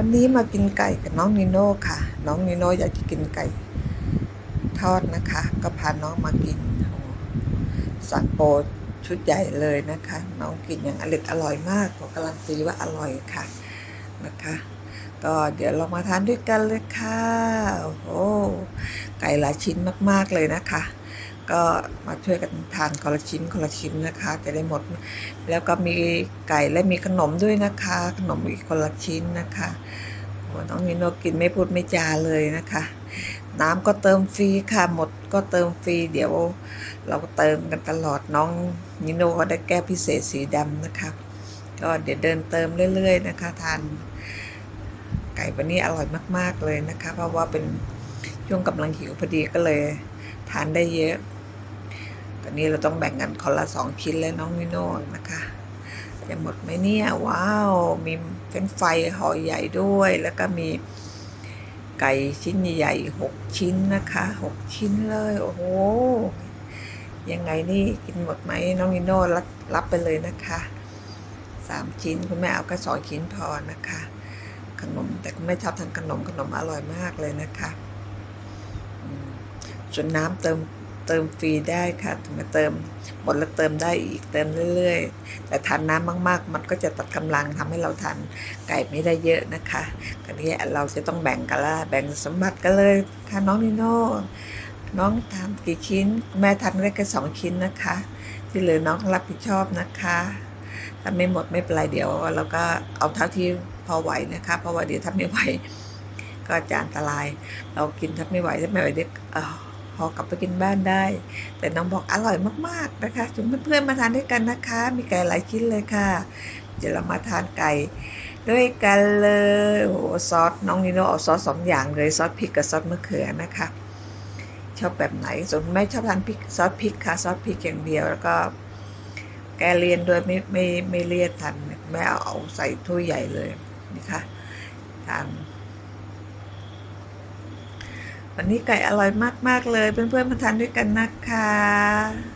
วันนี้มากินไก่กับน้องนิโน่ค่ะ น้องนิโน่อยากจะกินไก่ทอดนะคะ ก็พาน้องมากินสั่งโปรชุดใหญ่เลยนะคะ น้องกินอย่างอร่อยอร่อยมากขอการันตีว่าอร่อยค่ะนะคะ ก็เดี๋ยวเรามาทานด้วยกันเลยค่ะโอ้โหไก่หลายชิ้นมากๆเลยนะคะ ก็มาช่วยกันทานคนละชิ้นคนละชิ้นนะคะ จะได้หมด แล้วก็มีไก่และมีขนมด้วยนะคะ ขนมอีกคนละชิ้นนะคะโอ้น้องนิโนกินไม่พูดไม่จาเลยนะคะ น้ำก็เติมฟรีค่ะ หมดก็เติมฟรี เดี๋ยวเราก็เติมกันตลอดน้องนิโนก็ได้แก้พิเศษสีดำนะคะ ก็เดี๋ยวเดินเติมเรื่อย ๆ นะคะทานไก่วันนี้อร่อยมาก ๆ เลยนะคะ เพราะว่าเป็นช่วงกำลังหิวพอดีก็เลย ทานได้เยอะ ตอนนี้เราต้องแบ่งกันคนละสองชิ้นเลยน้องนิโน่นะคะจะหมดไหมเนี่ย ว้าว มีเฟรนช์ไฟรายห่อใหญ่ด้วย แล้วก็มีไก่ชิ้นใหญ่หกชิ้นนะคะหกชิ้นเลย โอ้โห ยังไงนี่กินหมดไหมน้องนิโน่รับรับไปเลยนะคะสามชิ้นคุณแม่เอาแค่สองชิ้นพอนะคะ ขนมแต่คุณแม่ชอบทานขนมขนมอร่อยมากเลยนะคะส่วนน้ำเติม เติมฟรีได้ค่ะถึงมาเติมหมดแล้วเติมได้อีกเติมเรื่อยๆ แต่ทานน้ำมากๆ มันก็จะตัดกำลังทำให้เราทานไก่ไม่ได้เยอะนะคะคราวนี้เราจะต้องแบ่งกันละแบ่งสมบัติกันเลยค่ะน้องนิโน่น้องทานกี่ชิ้น แม่ทานได้แค่สองชิ้นนะคะ ที่เหลือน้องรับผิดชอบนะคะถ้าไม่หมดไม่เป็นไรเดี๋ยวเราก็เอาเท่าที่พอไหวนะคะ เพราะว่าเดี๋ยวถ้าไม่ไหวก็จะอันตราย เรากินถ้าไม่ไหวถ้าไม่ไหวเด็กเออ พอกลับไปกินบ้านได้ แต่น้องบอกอร่อยมากๆนะคะชวนเพื่อนๆมาทานด้วยกันนะคะ มีไก่หลายชิ้นเลยค่ะ เดี๋ยวเรามาทานไก่ด้วยกันเลยโอ้โหซอสน้องนิโนเอาซอสสองอย่างเลยซอสพริกกับซอสมะเขือนะคะชอบแบบไหนส่วนแม่ชอบทานพริกซอสพริกค่ะซอสพริกอย่างเดียวแล้วก็แกเลียนด้วยไม่ไม่ไม่เลียนทันแม่เอาเอาใส่ถ้วยใหญ่เลยนะคะทาน วันนี้ไก่อร่อยมาก ๆ เลย เพื่อนๆมาทานด้วยกันนะคะ